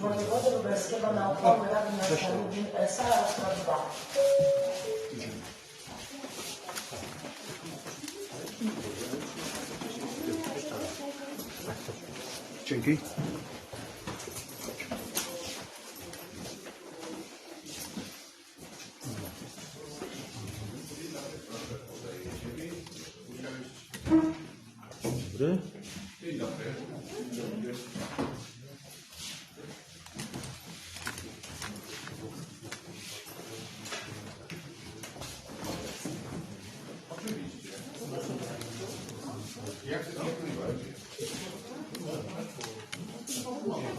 Wojewody Lubelskiego na 2. Dzięki.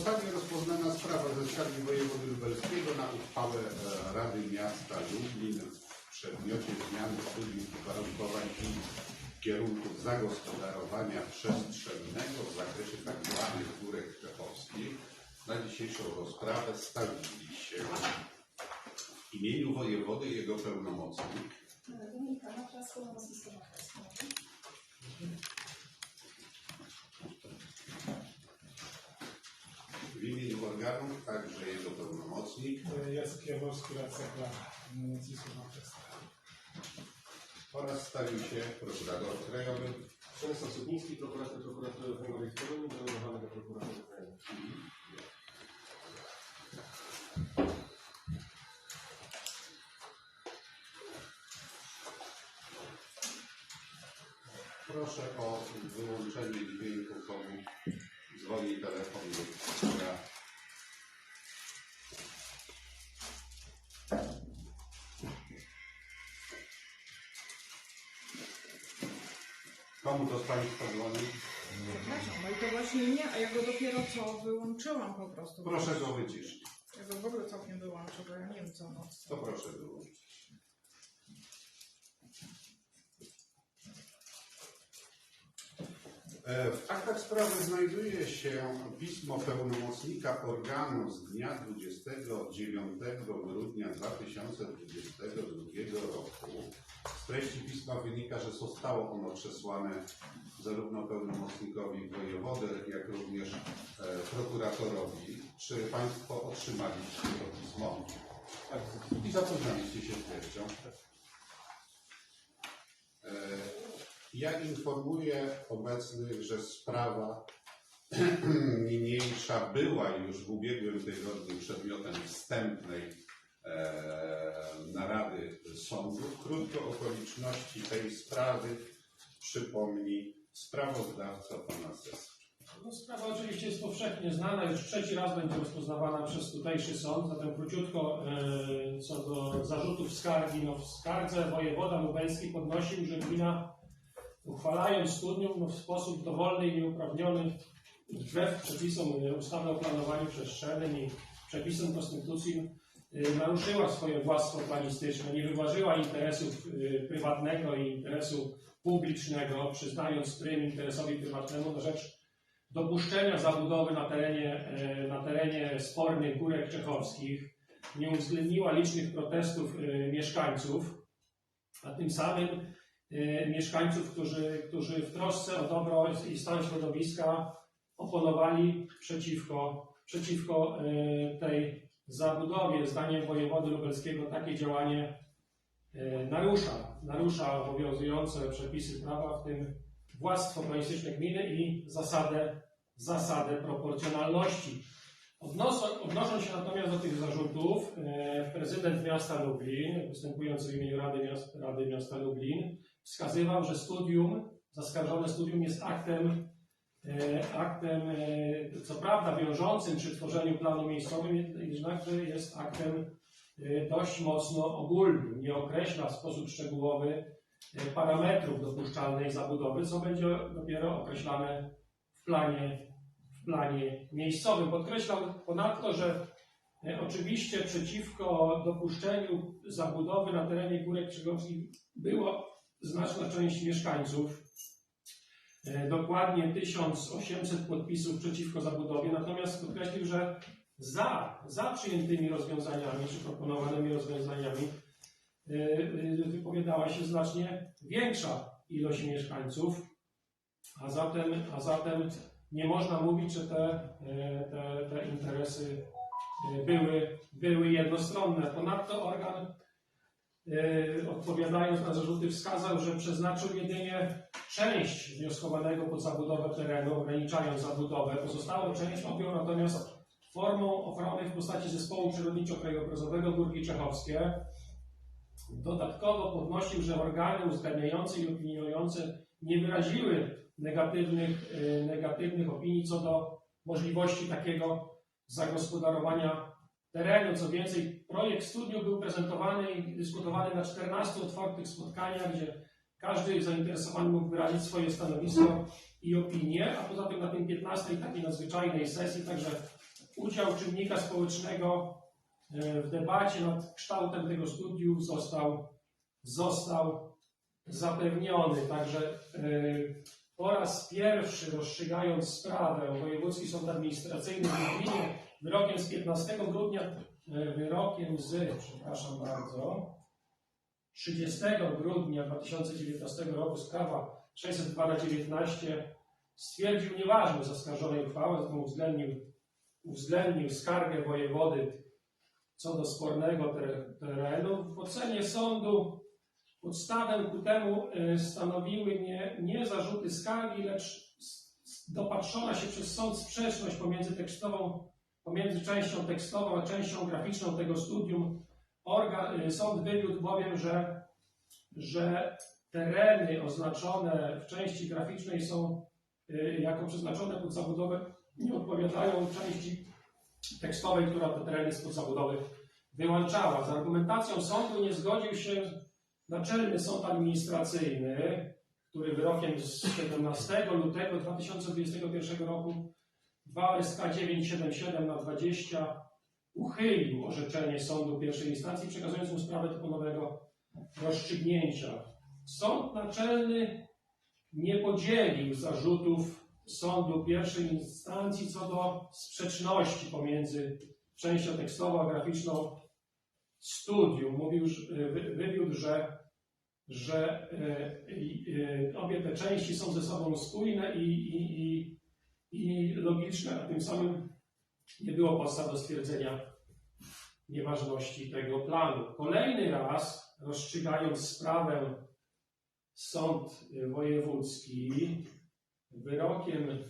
Zostanie rozpoznana sprawa ze skargi wojewody lubelskiego na uchwałę e, Rady Miasta Lublin w przedmiocie zmiany studiów uwarunkowań i kierunków zagospodarowania przestrzennego w zakresie tzw. górek czechowskich. Na dzisiejszą rozprawę stawili się w imieniu wojewody jego pełnomocnik Matrasko. W imieniu organów także jego pełnomocnik Jacek Jaworski, radca oraz stawił się prokurator krajowy. Przemysław Subiński, prokurator prokuratury okręgowej w Toruniu, prokuratury krajowej. Co wyłączyłam po prostu. Proszę go wyciszyć. Ja go w ogóle całkiem wyłączę, bo ja nie wiem co on To proszę wyłączyć. E, W aktach sprawy znajduje się pismo pełnomocnika organu z dnia 29 grudnia 2022 roku. Treści pisma wynika, że zostało ono przesłane zarówno pełnomocnikowi wojewody, jak również e, prokuratorowi. Czy Państwo otrzymaliście to pismo? I zapoznaliście się z treścią. E, Ja informuję obecnych, że sprawa niniejsza była już w ubiegłym tygodniu przedmiotem wstępnej narady sądu. Krótko okoliczności tej sprawy przypomni sprawozdawca pana Sesa. No, sprawa oczywiście jest powszechnie znana, już trzeci raz będzie rozpoznawana przez tutejszy sąd, zatem króciutko e, co do zarzutów skargi. No, w skardze wojewoda lubelski podnosił, że gmina uchwalając studnium no, w sposób dowolny i nieuprawniony wbrew przepisom e, ustawy o planowaniu przestrzennym i przepisom konstytucji e, naruszyła swoje władztwo planistyczne, nie wyważyła interesów e, prywatnego i interesu publicznego, przyznając prym interesowi prywatnemu na rzecz dopuszczenia zabudowy na terenie, e, na terenie spornych górek czechowskich, nie uwzględniła licznych protestów e, mieszkańców, a tym samym mieszkańców, którzy, którzy w trosce o dobro i stan środowiska oponowali przeciwko, przeciwko e, tej zabudowie. Zdaniem wojewody lubelskiego takie działanie e, narusza, narusza obowiązujące przepisy prawa, w tym władztwo planistyczne gminy i zasadę, zasadę proporcjonalności. Odnoso, odnosząc się natomiast do tych zarzutów, e, prezydent miasta Lublin, występujący w imieniu Rady, Miast, Rady Miasta Lublin, wskazywał, że studium, zaskarżone studium jest aktem, aktem e, co prawda wiążącym przy tworzeniu planu miejscowym, jednakże jest aktem e, dość mocno ogólnym. Nie określa w sposób szczegółowy e, parametrów dopuszczalnej zabudowy, co będzie dopiero określane w planie, w planie miejscowym. Podkreślał ponadto, że e, oczywiście przeciwko dopuszczeniu zabudowy na terenie Górek Przygorskich była znaczna część mieszkańców. E, Dokładnie 1800 podpisów przeciwko zabudowie, natomiast podkreślił, że za, za przyjętymi rozwiązaniami, czy proponowanymi rozwiązaniami y, y, wypowiadała się znacznie większa ilość mieszkańców, a zatem, a zatem nie można mówić, że te, te, te interesy były, były jednostronne. Ponadto organ odpowiadając na zarzuty wskazał, że przeznaczył jedynie część wnioskowanego pod zabudowę terenu, ograniczając zabudowę. Pozostałą część objął natomiast formą ochrony w postaci zespołu przyrodniczo-krajobrazowego Górki Czechowskie. Dodatkowo podnosił, że organy uzgadniające i opiniujące nie wyraziły negatywnych, y, negatywnych opinii co do możliwości takiego zagospodarowania terenu. Co więcej, projekt studium był prezentowany i dyskutowany na 14 otwartych spotkaniach, gdzie każdy zainteresowany mógł wyrazić swoje stanowisko i opinię, a poza tym na tym 15 takiej nadzwyczajnej sesji także udział czynnika społecznego e, w debacie nad kształtem tego studium został, został zapewniony. Także e, po raz pierwszy rozstrzygając sprawę Wojewódzki Sąd Administracyjny w Lublinie wyrokiem z 15 grudnia, wyrokiem z, przepraszam bardzo, 30 grudnia 2019 roku sprawa 602 na 19 stwierdził nieważność zaskarżonej uchwały, zatem uwzględnił uwzględnił skargę wojewody co do spornego ter- terenu. W ocenie sądu podstawę ku temu y, stanowiły nie, nie zarzuty skargi, lecz dopatrzona się przez sąd sprzeczność pomiędzy tekstową, pomiędzy częścią tekstową a częścią graficzną tego studium. Organ, y, sąd wywiódł bowiem, że, że tereny oznaczone w części graficznej są y, jako przeznaczone pod zabudowę nie odpowiadają części tekstowej, która te tereny spod zabudowy wyłączała. Z argumentacją sądu nie zgodził się Naczelny Sąd Administracyjny, który wyrokiem z 17 lutego 2021 roku 2 SK 977 na 20 uchylił orzeczenie sądu pierwszej instancji, przekazując mu sprawę do ponownego rozstrzygnięcia. Sąd Naczelny nie podzielił zarzutów sądu pierwszej instancji co do sprzeczności pomiędzy częścią tekstową a graficzną studium. Mówił, wywiódł, że, że e, e, obie te części są ze sobą spójne i, i, i, i logiczne, a tym samym nie było podstaw do stwierdzenia nieważności tego planu. Kolejny raz, rozstrzygając sprawę sąd wojewódzki, wyrokiem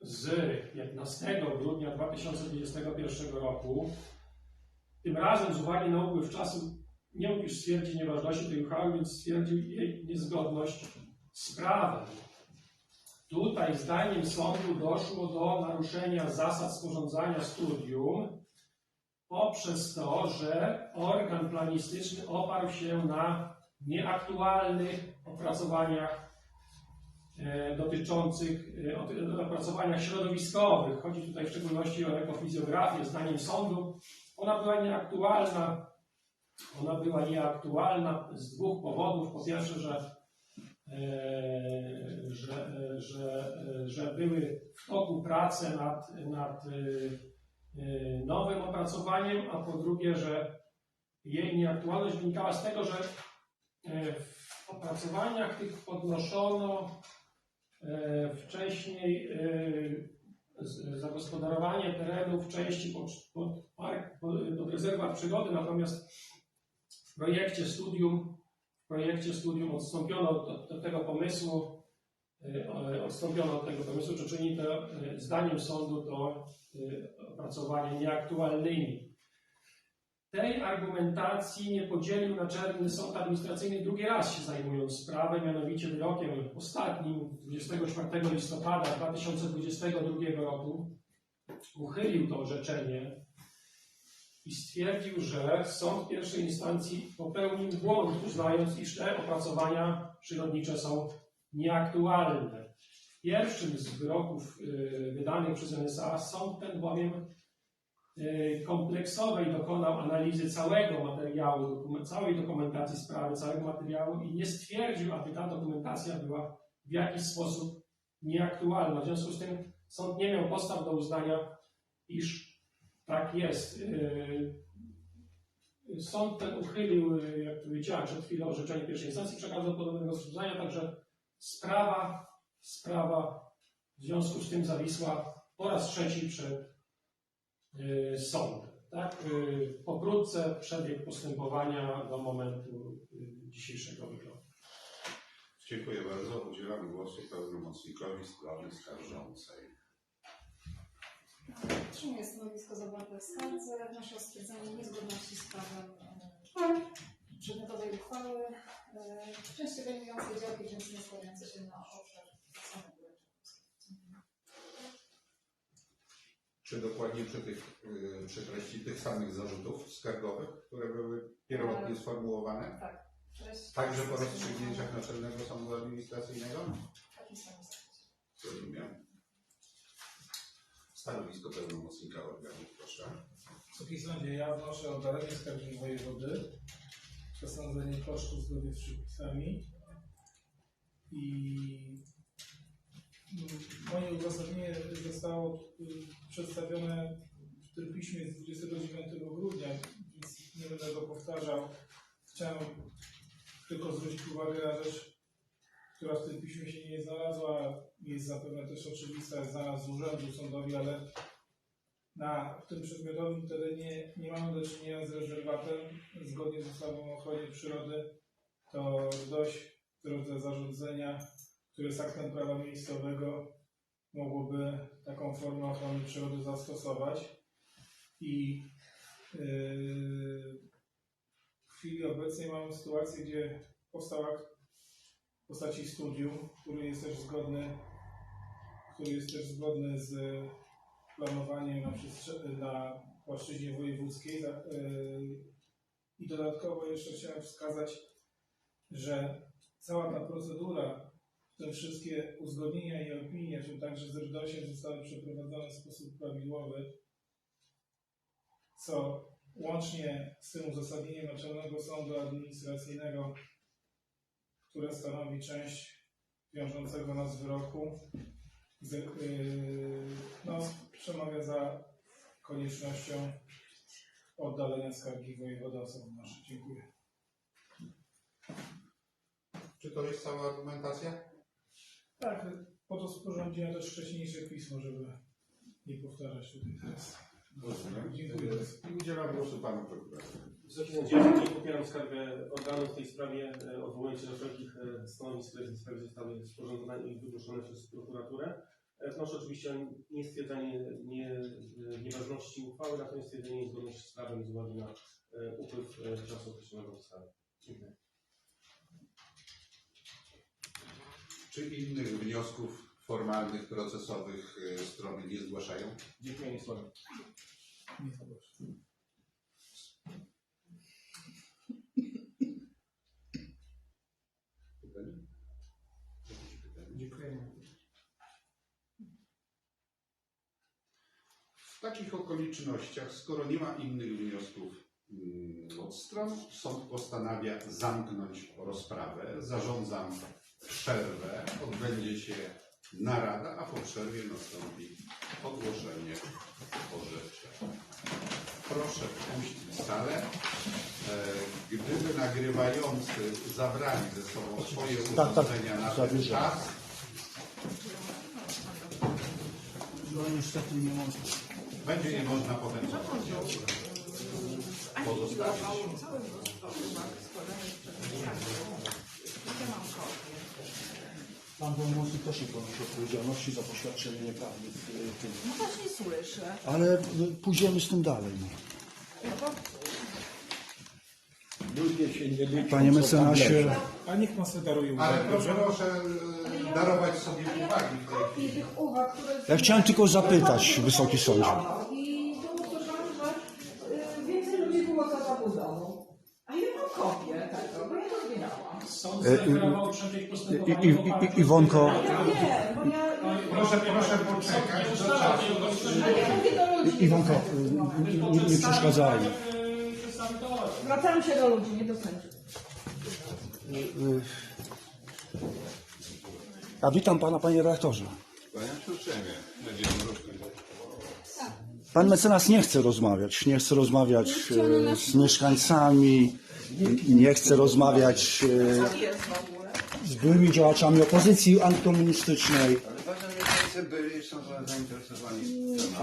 z 15 grudnia 2021 roku, tym razem z uwagi na upływ czasu nie mógł już stwierdzić nieważności tej uchwały, więc stwierdził jej niezgodność z prawem. Tutaj zdaniem sądu doszło do naruszenia zasad sporządzania studium poprzez to, że organ planistyczny oparł się na nieaktualnych opracowaniach e, dotyczących e, opracowaniach środowiskowych. Chodzi tutaj w szczególności o ekofizjografię. Zdaniem sądu ona była nieaktualna. Ona była nieaktualna z dwóch powodów. Po pierwsze, że, że, e, że, e, że były w toku prace nad, nad e, e, nowym opracowaniem, a po drugie, że jej nieaktualność wynikała z tego, że w opracowaniach tych podnoszono wcześniej zagospodarowanie terenu w części pod, pod, pod, rezerwat przygody, natomiast w projekcie studium, projekcie studium odstąpiono od, od tego pomysłu, e, odstąpiono od tego pomysłu, czy czyni to e, zdaniem sądu to e, opracowanie nieaktualnymi. Tej argumentacji nie podzielił Naczelny Sąd Administracyjny drugi raz się zajmując sprawę, mianowicie wyrokiem ostatnim 24 listopada 2022 roku. Uchylił to orzeczenie i stwierdził, że sąd pierwszej instancji popełnił błąd, uznając, iż te opracowania przyrodnicze są nieaktualne. W pierwszym z wyroków y, wydanych przez NSA sąd ten bowiem y, kompleksowej dokonał analizy całego materiału, całej dokumentacji sprawy, całego materiału i nie stwierdził, aby ta dokumentacja była w jakiś sposób nieaktualna. W związku z tym sąd nie miał podstaw do uznania, iż tak jest. Y, Sąd ten uchylił, y, jak powiedziałem przed chwilą, orzeczenie pierwszej instancji, przekazał podobnego rozwiązania, także sprawa, sprawa w związku z tym zawisła po raz trzeci przed y, sądem. Tak? Y, Pokrótce przebieg postępowania do momentu y, dzisiejszego wyroku. Dziękuję bardzo. Udzielam głosu pełnomocnikowi strony skarżącej. Przyjmuję stanowisko zawarte w skardze. Wnoszę o stwierdzenie niezgodności z prawem e, przedmiotowej uchwały e, w części obejmującej działki, więc nie składające się na obszar samego Czy dokładnie przy, tych, y, przy treści tych samych zarzutów skargowych, które były pierwotnie sformułowane? Tak. Treść- Także po rozstrzygnięciach Naczelnego Sądu Administracyjnego? Takim samym zakresie. Rozumiem. Stanowisko pełnomocnika organu, proszę. Wysoki Sądzie, ja wnoszę o dalenie skargi wojewody, przesądzenie kosztów zgodnie z przepisami i mm, moje uzasadnienie zostało y, przedstawione w tym piśmie z 29 grudnia, więc nie będę go powtarzał. Chciałem tylko zwrócić uwagę na rzecz, która w tym piśmie się nie znalazła, jest zapewne też oczywista, znalazł z urzędu sądowi, ale na tym przedmiotowym terenie nie mamy do czynienia z rezerwatem. Zgodnie z ustawą o ochronie przyrody to dość w drodze zarządzenia, które jest aktem prawa miejscowego, mogłoby taką formę ochrony przyrody zastosować. I yy, w chwili obecnej mamy sytuację, gdzie powstał akt postaci studium, który jest też zgodny, który jest też zgodny z planowaniem na, na płaszczyźnie wojewódzkiej. Yy, I dodatkowo jeszcze chciałem wskazać, że cała ta procedura, te wszystkie uzgodnienia i opinie, w tym także z RDOŚem zostały przeprowadzone w sposób prawidłowy, co łącznie z tym uzasadnieniem Naczelnego Sądu Administracyjnego, które stanowi część wiążącego nas wyroku, z, yy, no, przemawia za koniecznością oddalenia skargi wojewoda osoby nasze. Dziękuję. Czy to jest cała argumentacja? Tak, po to sporządziłem też wcześniejsze pismo, żeby nie powtarzać tutaj teraz. Rozumiem. Dziękuję. I udzielam głosu panu prokuratorowi. Wysoki Sądzie, nie popieram skargę organów w tej sprawie, e, odwołując się do wszelkich e, stanowisk, które w tej sprawie zostały sporządzone i wygłoszone przez prokuraturę. E, Wnoszę oczywiście o nie, e, nieważności uchwały, natomiast stwierdzenie niezgodności z prawem z uwagi na e, upływ e, czasu określonego w ustawie. Dziękuję. Czy innych wniosków formalnych, procesowych y, strony nie zgłaszają? Dziękuję, nie słowa. Nie zobaczę. Pytanie? Jakieś pytanie? Dziękuję. W takich okolicznościach, skoro nie ma innych wniosków mm, od stron, sąd postanawia zamknąć rozprawę. Zarządzam przerwę. Odbędzie się narada, a po przerwie nastąpi ogłoszenie orzeczenia. Proszę wpuścić salę. E, Gdyby nagrywający zabrali ze sobą swoje Tak, tak, urządzenia na ten czas, No niestety nie można. będzie nie można potem pozostawić. Pan pełnomocnik też nie ponosi odpowiedzialności za poświadczenie nieprawnych w tym. No właśnie słyszę. Ale y, pójdziemy z tym dalej. No. Panie mecenasie, A niech pan sobie daruje Ale uwagę, proszę, dobrze? proszę e, darować sobie uwagi w tej chwili. ja chciałem tylko zapytać, Wysoki Sądzie. Sąd zareferował przebieg I, Iwonko, o- Ja wiem, bo ja... Proszę, proszę poczekać do czasu. Ale ja mówię do ludzi. I- Iwonko, nie, nie, nie przeszkadzaj. Zwracam się do ludzi, nie do sędziów. A witam pana, panie redaktorze. Się uprzejmie. Będziemy ruszać. Pan mecenas nie chce rozmawiać, nie chce rozmawiać e, z mieszkańcami, nie chce rozmawiać e, z byłymi działaczami opozycji antykomunistycznej. Ale ważne mieszkańcy byli, są zainteresowani.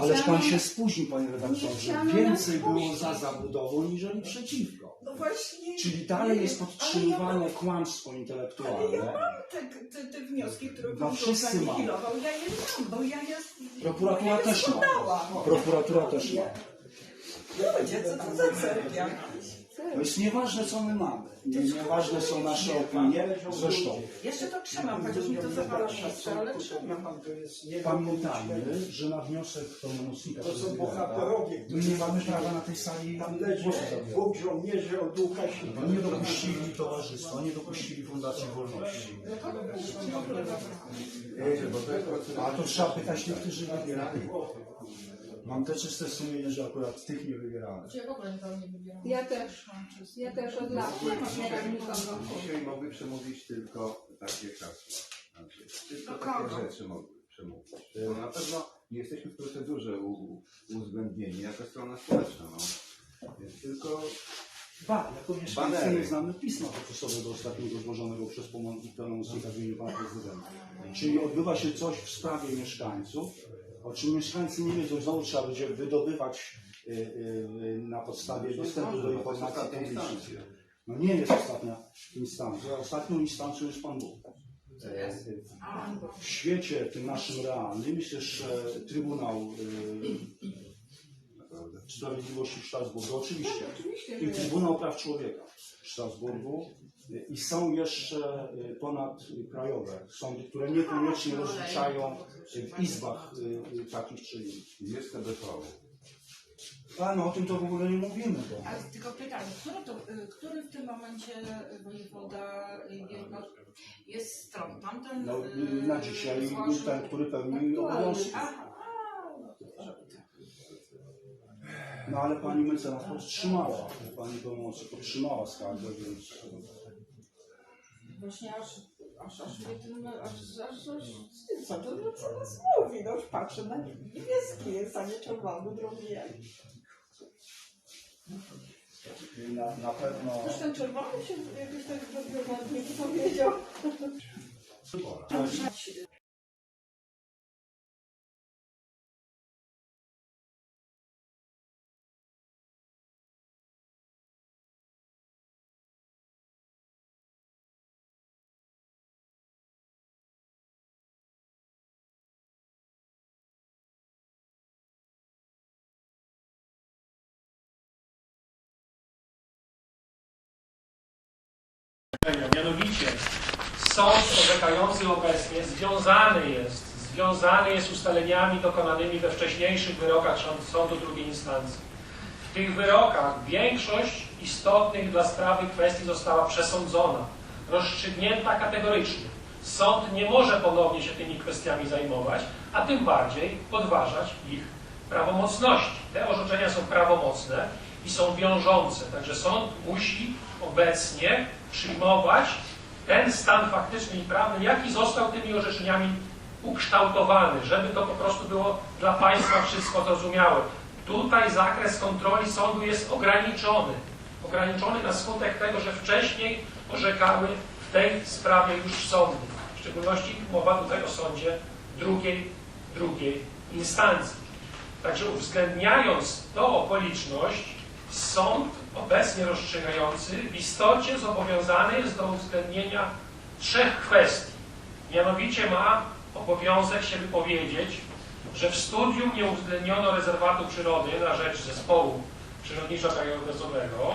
Ależ pan się spóźnił, panie redaktorze. Więcej było za zabudową, niżeli przeciwko. No właśnie. Czyli dalej jest Ale ja podtrzymywane kłamstwo Ale ja intelektualne. mam te, te, te wnioski, które No pan wszyscy. Ja je mam, bo ja jest. Prokuratura ja je też ma. Prokuratura też ma. Ludzie, co to za jakiś? To jest nieważne, co my mamy. Nie- Nieważne są nasze opinie. Zresztą Jeszcze to trzymam, chociaż mi to zawala miejsce, ale trzymam. pamiętajmy, że na wniosek pełnomocnika To są prezydenta bohaterowie, my nie mamy prawa na tej sali Tam leży głosu zabierać. dwóch żołnierzy od Łukasika. Nie dopuścili towarzystwa, nie dopuścili Fundacji Wolności. A to trzeba pytać tych, którzy wybierali. Mam te czyste sumienie, że akurat tych nie wybieramy. Ja w ogóle nikogo nie wybieram. Ja też. Ja też od lat nie mam tak nikogo. Dzisiaj mogły przemówić tylko takie hasła. Znaczy, tylko Do takie kogo? rzeczy mogły przemówić. E, Na pewno nie jesteśmy w procedurze u- uwzględnieni jako strona społeczna. No. Więc tylko Ba, jako mieszkańcy Banery. nie znamy pisma procesowego ostatniego złożonego przez pełnomocnika w imieniu pana prezydenta. Czyli odbywa się coś w sprawie mieszkańców, o czym mieszkańcy nie wiedzą. Znowu trzeba będzie wydobywać y, y, na podstawie dostępu do informacji publicznej. No nie jest ostatnia instancja. Ostatnią instancją jest Pan Bóg. E, W świecie tym naszym realnym myślę, że Trybunał y, Sprawiedliwości w Strasburgu, oczywiście, i Trybunał Praw Człowieka w Strasburgu y, i są jeszcze y, ponadkrajowe sądy, które niekoniecznie rozliczają w izbach y, y, takich czy innych. Jest TBV. A no o tym to w ogóle nie mówimy, bo Ale tylko pytanie, który, to, y, który w tym momencie wojewoda jest stron? Tamten no, y, na dzisiaj złożył- ten, który pełni obowiązki. No. No ale pani mecenas podtrzymała, pani pomocy podtrzymała skargę, więc Właśnie aż, aż, aż mnie tym, aż, aż, aż co to no, co nas mówi? No już patrzę na niebieski jest, a nie czerwony, drogi jak. na, na pewno Już ten czerwony się jakoś tak zrobił to powiedział. Mianowicie sąd orzekający obecnie związany jest, związany jest ustaleniami dokonanymi we wcześniejszych wyrokach sąd- sądu drugiej instancji. W tych wyrokach większość istotnych dla sprawy kwestii została przesądzona, rozstrzygnięta kategorycznie. Sąd nie może ponownie się tymi kwestiami zajmować, a tym bardziej podważać ich prawomocności. Te orzeczenia są prawomocne i są wiążące, także sąd musi obecnie przyjmować ten stan faktyczny i prawny, jaki został tymi orzeczeniami ukształtowany, żeby to po prostu było dla Państwa wszystko zrozumiałe. Tutaj zakres kontroli sądu jest ograniczony. Ograniczony na skutek tego, że wcześniej orzekały w tej sprawie już sądy. W szczególności mowa tutaj o sądzie drugiej, drugiej instancji. Także uwzględniając tą okoliczność, sąd obecnie rozstrzygający w istocie zobowiązany jest do uwzględnienia trzech kwestii. Mianowicie ma obowiązek się wypowiedzieć, że w studium nie uwzględniono rezerwatu przyrody na rzecz zespołu przyrodniczo-krajobrazowego,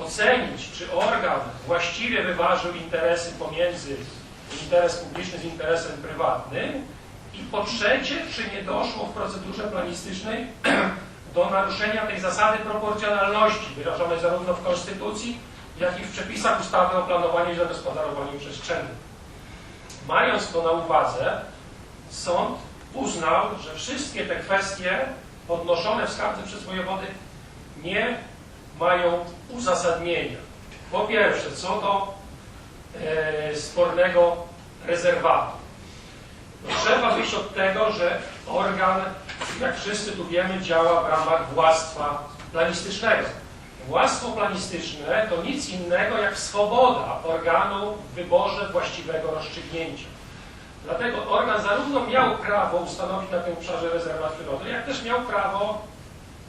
ocenić, czy organ właściwie wyważył interesy pomiędzy interes publiczny z interesem prywatnym i po trzecie, czy nie doszło w procedurze planistycznej do naruszenia tej zasady proporcjonalności wyrażonej zarówno w Konstytucji, jak i w przepisach ustawy o planowaniu i zagospodarowaniu przestrzennym. Mając to na uwadze, sąd uznał, że wszystkie te kwestie podnoszone w skardze przez wojewody nie mają uzasadnienia. Po pierwsze, co do e, spornego rezerwatu. Trzeba wyjść od tego, że organ, jak wszyscy tu wiemy, działa w ramach władztwa planistycznego. Władztwo planistyczne to nic innego jak swoboda organu w wyborze właściwego rozstrzygnięcia. Dlatego organ zarówno miał prawo ustanowić na tym obszarze rezerwat przyrody, jak też miał prawo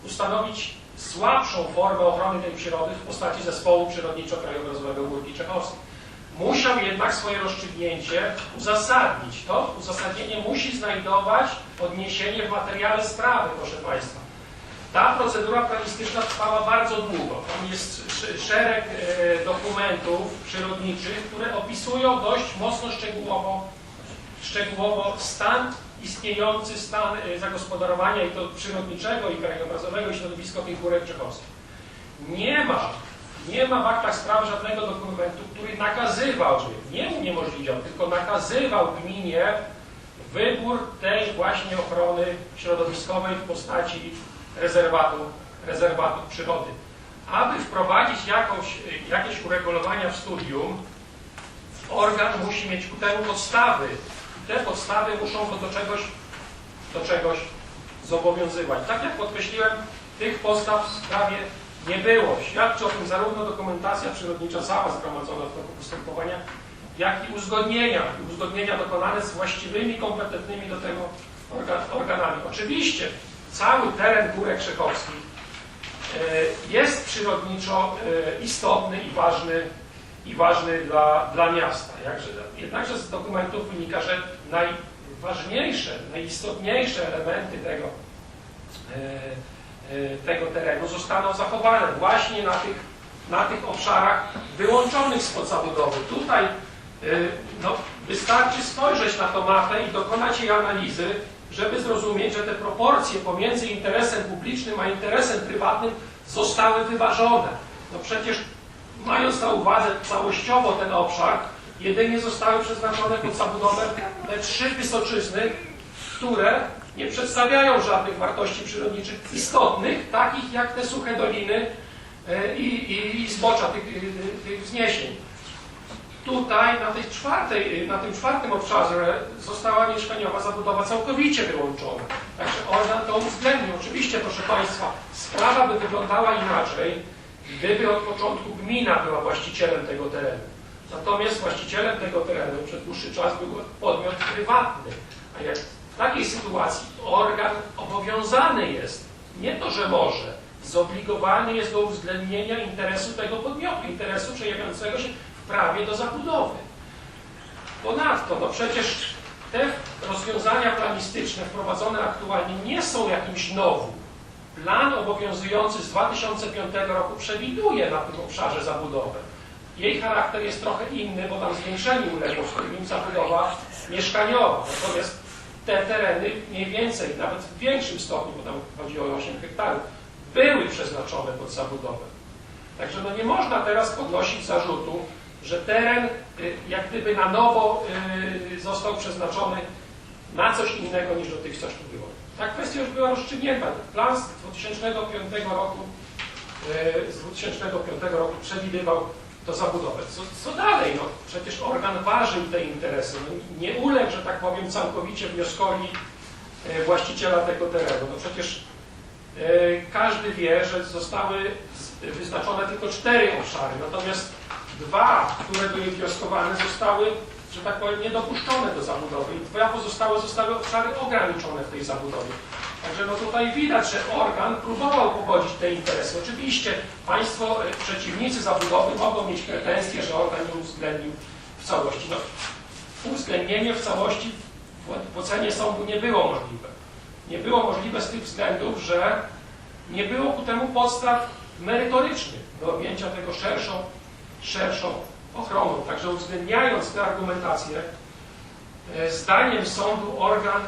ustanowić słabszą formę ochrony tej przyrody w postaci zespołu przyrodniczo-krajobrazowego Górki Czechowskiej. Musiał jednak swoje rozstrzygnięcie uzasadnić. To uzasadnienie musi znajdować odniesienie w materiale sprawy, proszę Państwa. Ta procedura planistyczna trwała bardzo długo. Tam jest sz- szereg e, dokumentów przyrodniczych, które opisują dość mocno szczegółowo, szczegółowo stan istniejący stan e, zagospodarowania i to przyrodniczego, i krajobrazowego, i środowiskowych górek czechowskich. Nie ma, nie ma w aktach spraw żadnego dokumentu, który nakazywał, nie uniemożliwiał, tylko nakazywał gminie wybór tej właśnie ochrony środowiskowej w postaci rezerwatu, rezerwatu przyrody. Aby wprowadzić jakąś, jakieś uregulowania w studium, organ musi mieć ku temu podstawy. Te podstawy muszą go do czegoś, do czegoś zobowiązywać. Tak jak podkreśliłem, tych podstaw w sprawie nie było. Świadczy o tym zarówno dokumentacja przyrodnicza cała zgromadzona w toku postępowania, jak i uzgodnienia. Uzgodnienia dokonane z właściwymi, kompetentnymi do tego orga- organami. Oczywiście cały teren Górek Czechowskich e, jest przyrodniczo e, istotny i ważny, i ważny dla, dla miasta. Jakże, jednakże z dokumentów wynika, że najważniejsze, najistotniejsze elementy tego, e, tego terenu zostaną zachowane właśnie na tych, na tych obszarach wyłączonych spod zabudowy. Tutaj e, no, wystarczy spojrzeć na tą mapę i dokonać jej analizy, żeby zrozumieć, że te proporcje pomiędzy interesem publicznym a interesem prywatnym zostały wyważone. No przecież mając na uwadze całościowo ten obszar, jedynie zostały przeznaczone pod zabudowę te trzy wysoczyzny, które nie przedstawiają żadnych wartości przyrodniczych istotnych, takich jak te suche doliny e, i, i, i zbocza tych, e, tych wzniesień. Tutaj na, tej czwartej, na tym czwartym obszarze została mieszkaniowa zabudowa całkowicie wyłączona. Także organ to uwzględnił. Oczywiście, proszę Państwa, sprawa by wyglądała inaczej, gdyby od początku gmina była właścicielem tego terenu. Natomiast właścicielem tego terenu przez dłuższy czas był podmiot prywatny. A jak w takiej sytuacji organ obowiązany jest, nie to, że może, zobligowany jest do uwzględnienia interesu tego podmiotu, interesu przejawiającego się w prawie do zabudowy. Ponadto, no przecież te rozwiązania planistyczne wprowadzone aktualnie nie są jakimś nowym. Plan obowiązujący z 2005 roku przewiduje na tym obszarze zabudowę. Jej charakter jest trochę inny, bo tam zwiększeniu uległo w nim zabudowa mieszkaniowa. Natomiast te tereny mniej więcej, nawet w większym stopniu, bo tam chodzi o 8 hektarów, były przeznaczone pod zabudowę. Także no nie można teraz podnosić zarzutu, że teren y, jak gdyby na nowo y, został przeznaczony na coś innego niż dotychczas tu było. Ta kwestia już była rozstrzygnięta. Plan z 2005 roku, y, z 2005 roku przewidywał to zabudowę. Co, co dalej? No, przecież organ ważył te interesy. No, nie uległ, że tak powiem, całkowicie wnioskowi y, właściciela tego terenu. No przecież y, każdy wie, że zostały wyznaczone tylko cztery obszary, natomiast dwa, które były wnioskowane, zostały, że tak powiem, niedopuszczone do zabudowy i dwa pozostałe zostały obszary ograniczone w tej zabudowie. Także no tutaj widać, że organ próbował pogodzić te interesy. Oczywiście Państwo, e, przeciwnicy zabudowy mogą mieć pretensje, że organ nie uwzględnił w całości. No, uwzględnienie w całości w- ocenie sądu nie było możliwe. Nie było możliwe z tych względów, że nie było ku temu podstaw merytorycznych do objęcia tego szerszą, szerszą ochroną. Także uwzględniając tę argumentację, e, zdaniem sądu organ e,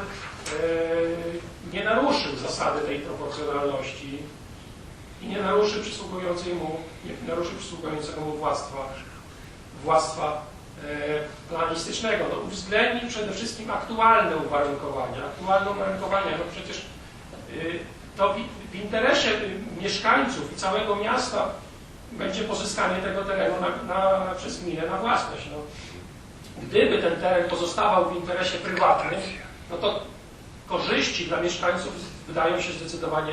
nie naruszył zasady tej proporcjonalności i nie naruszy przysługującej mu, nie naruszy przysługującego mu władztwa, władztwa e, planistycznego. No, uwzględni przede wszystkim aktualne uwarunkowania. Aktualne uwarunkowania, no przecież y, to w, interesie mieszkańców i całego miasta będzie pozyskanie tego terenu na, na, przez gminę na własność. No, gdyby ten teren pozostawał w interesie prywatnym, no to korzyści dla mieszkańców wydają się zdecydowanie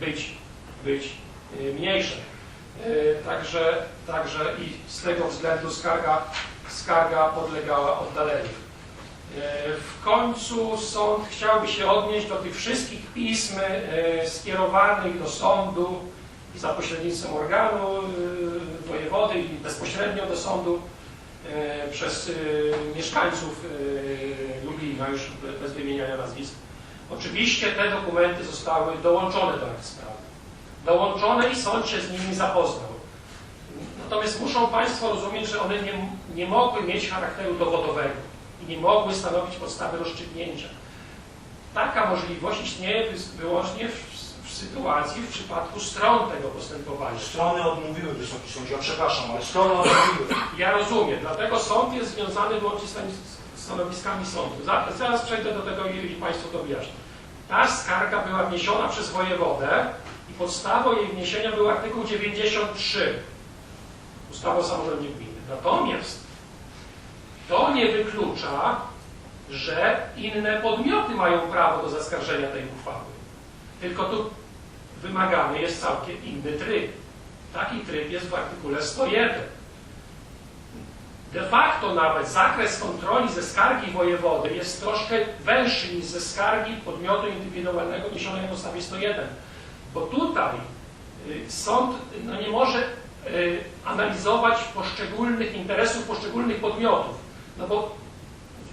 być, być y, mniejsze. Y, Także, także i z tego względu skarga, skarga podlegała oddaleniu. Y, W końcu sąd chciałby się odnieść do tych wszystkich pism skierowanych do sądu za pośrednictwem organu wojewody i bezpośrednio do sądu przez mieszkańców Lublina, już be- bez wymieniania nazwisk. Oczywiście te dokumenty zostały dołączone do akt sprawy. Dołączone i sąd się z nimi zapoznał. Natomiast muszą Państwo rozumieć, że one nie, nie mogły mieć charakteru dowodowego i nie mogły stanowić podstawy rozstrzygnięcia. Taka możliwość istnieje wy- wyłącznie w, w sytuacji, w przypadku stron tego postępowania. Strony odmówiły, Wysoki Sądzie, ja przepraszam, ale strony odmówiły. Ja rozumiem, dlatego sąd jest związany wyłącznie z stanowiskami sądu. Za- Zaraz przejdę do tego i Państwu to wyjaśnię. Ta skarga była wniesiona przez wojewodę i podstawą jej wniesienia był artykuł 93 ustawy o samorządzie gminy. Natomiast to nie wyklucza, że inne podmioty mają prawo do zaskarżenia tej uchwały. Tylko tu wymagany jest całkiem inny tryb. Taki tryb jest w artykule 101. De facto nawet zakres kontroli ze skargi wojewody jest troszkę węższy niż ze skargi podmiotu indywidualnego wniesionej w ustawie 101. Bo tutaj y, sąd no, nie może y, analizować poszczególnych interesów poszczególnych podmiotów. No bo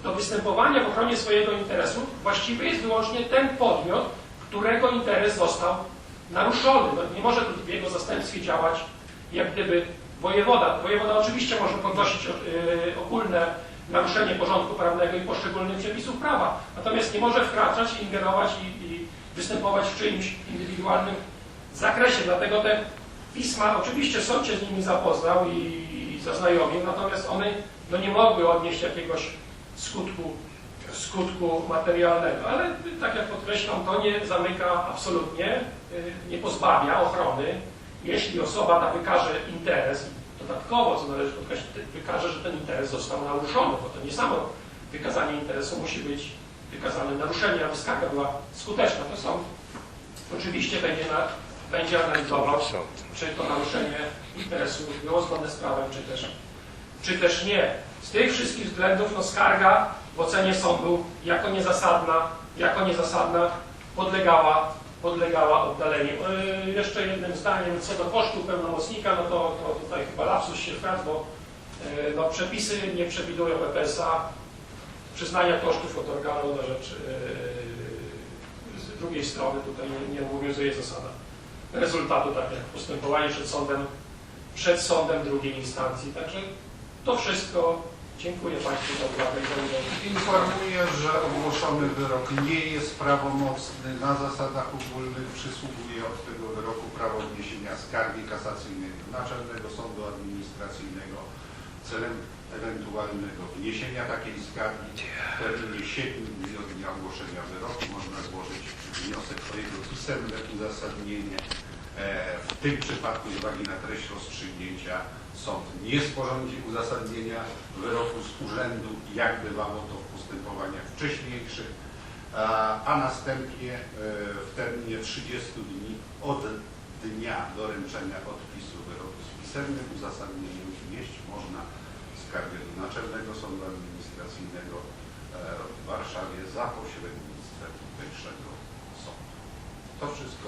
do występowania w ochronie swojego interesu właściwy jest wyłącznie ten podmiot, którego interes został naruszony. No, nie może tu w jego zastępstwie działać jak gdyby wojewoda. Wojewoda oczywiście może podnosić yy, ogólne naruszenie porządku prawnego i poszczególnych przepisów prawa, natomiast nie może wkraczać, ingerować i, i występować w czyimś indywidualnym zakresie. Dlatego te pisma, oczywiście sąd się z nimi zapoznał i, i zaznajomił, natomiast one no, nie mogły odnieść jakiegoś skutku, skutku materialnego. Ale tak jak podkreślam, to nie zamyka absolutnie, y, nie pozbawia ochrony, jeśli osoba ta wykaże interes, dodatkowo, co należy podkreślić, wykaże, że ten interes został naruszony, bo to nie samo wykazanie interesu musi być wykazane naruszenie, aby skarga była skuteczna. To sąd oczywiście będzie, na, będzie analizował, czy to naruszenie interesu było zgodne z prawem, czy też, czy też nie. Z tych wszystkich względów no, skarga w ocenie sądu jako niezasadna, jako niezasadna podlegała, podlegała oddaleniu. Yy, jeszcze jednym zdaniem co do kosztów pełnomocnika, no to, to tutaj chyba lapsus się wkradł, bo yy, no, przepisy nie przewidują EPS-a przyznania kosztów od organu na rzecz yy, z drugiej strony, tutaj nie, nie obowiązuje zasada rezultatu, tak jak postępowanie przed sądem, przed sądem drugiej instancji. Także to wszystko. Dziękuję Państwu za uwagę. Informuję, że ogłoszony wyrok nie jest prawomocny. Na zasadach ogólnych przysługuje od tego wyroku prawo wniesienia skargi kasacyjnej do Naczelnego Sądu Administracyjnego celem ewentualnego wniesienia takiej skargi w terminie 7 dni od dnia ogłoszenia wyroku można złożyć wniosek o jego pisemne uzasadnienie. E, W tym przypadku z uwagi na treść rozstrzygnięcia sąd nie sporządzi uzasadnienia wyroku z urzędu, jak bywało to w postępowaniach wcześniejszych, a, następnie e, w terminie 30 dni od dnia doręczenia odpisu wyroku z pisemnym uzasadnieniem wnieść można skargę do Naczelnego Sądu Administracyjnego e, w Warszawie za pośrednictwem tutejszego sądu. To wszystko.